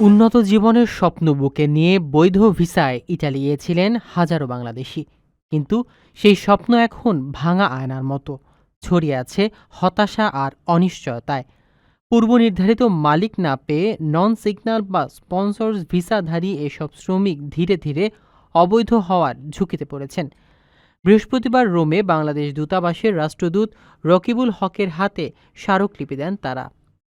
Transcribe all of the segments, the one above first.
উন্নত জীবনের স্বপ্ন বুকে নিয়ে বৈধ ভিসায় ইটালি গিয়েছিলেন হাজারো বাংলাদেশি। কিন্তু সেই স্বপ্ন এখন ভাঙা আয়নার মতো। ছড়িয়ে আছে হতাশা আর অনিশ্চয়তায়। পূর্ব নির্ধারিত মালিক না পেয়ে নন সিগন্যাল বা স্পন্সর্স ভিসাধারী এসব শ্রমিক ধীরে ধীরে অবৈধ হওয়ার ঝুঁকিতে পড়েছেন। বৃহস্পতিবার রোমে বাংলাদেশ দূতাবাসের রাষ্ট্রদূত রকিবুল হকের হাতে স্মারকলিপি দেন তারা।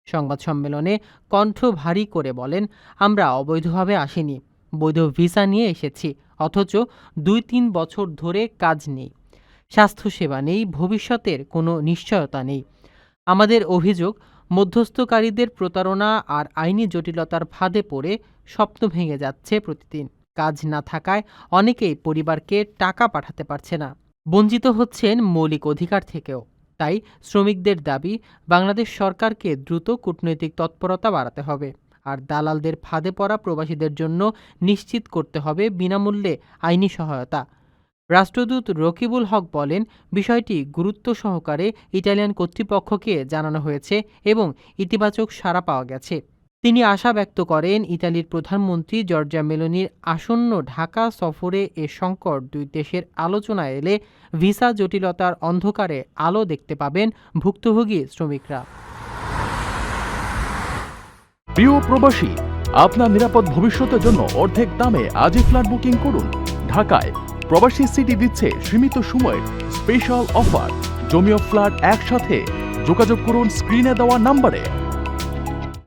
সংবাদ সম্মেলনে কণ্ঠ ভারী করে বলেন, আমরা অবৈধভাবে আসিনি। বৈধ ভিসা নিয়ে এসেছি, অথচ দুই তিন বছর ধরে কাজ নেই। স্বাস্থ্যসেবা নেই, ভবিষ্যতের কোনো নিশ্চয়তা নেই। আমাদের অভিযোগ, মধ্যস্থকারীদের প্রতারণা আর আইনি জটিলতার ফাঁদে পড়ে স্বপ্ন ভেঙে যাচ্ছে প্রতিদিন। কাজ না থাকায় অনেকেই পরিবারকে টাকা পাঠাতে পারছে না। বঞ্চিত হচ্ছেন মৌলিক অধিকার থেকেও। তাই শ্রমিকদের দাবি, বাংলাদেশ সরকারকে দ্রুত কূটনৈতিক তৎপরতা বাড়াতে হবে। আর দালালদের ফাঁদে পড়া প্রবাসীদের জন্য নিশ্চিত করতে হবে বিনামূল্যে আইনি সহায়তা। রাষ্ট্রদূত রকিবুল হক বলেন, বিষয়টি গুরুত্ব সহকারে ইটালিয়ান কর্তৃপক্ষকে জানানো হয়েছে এবং ইতিবাচক সাড়া পাওয়া গেছে। তিনি আশা ব্যক্ত করেন, ইতালির প্রধানমন্ত্রী জর্জা মেলোনির আসন্ন ঢাকা সফরে এ সংকট দুই দেশের আলোচনা এলে ভিসা জটিলতার অন্ধকারে আলো দেখতে পাবেন ভুক্তভোগী শ্রমিকরা। প্রিয় প্রবাসী, আপনার নিরাপদ ভবিষ্যতের জন্য অর্ধেক দামে আজই ফ্ল্যাট বুকিং করুন। ঢাকায় প্রবাসী সিটি দিচ্ছে সীমিত সময়ের স্পেশাল অফার। জমিও ফ্ল্যাট একসাথে। যোগাযোগ করুন স্ক্রিনে দেওয়া নাম্বারে।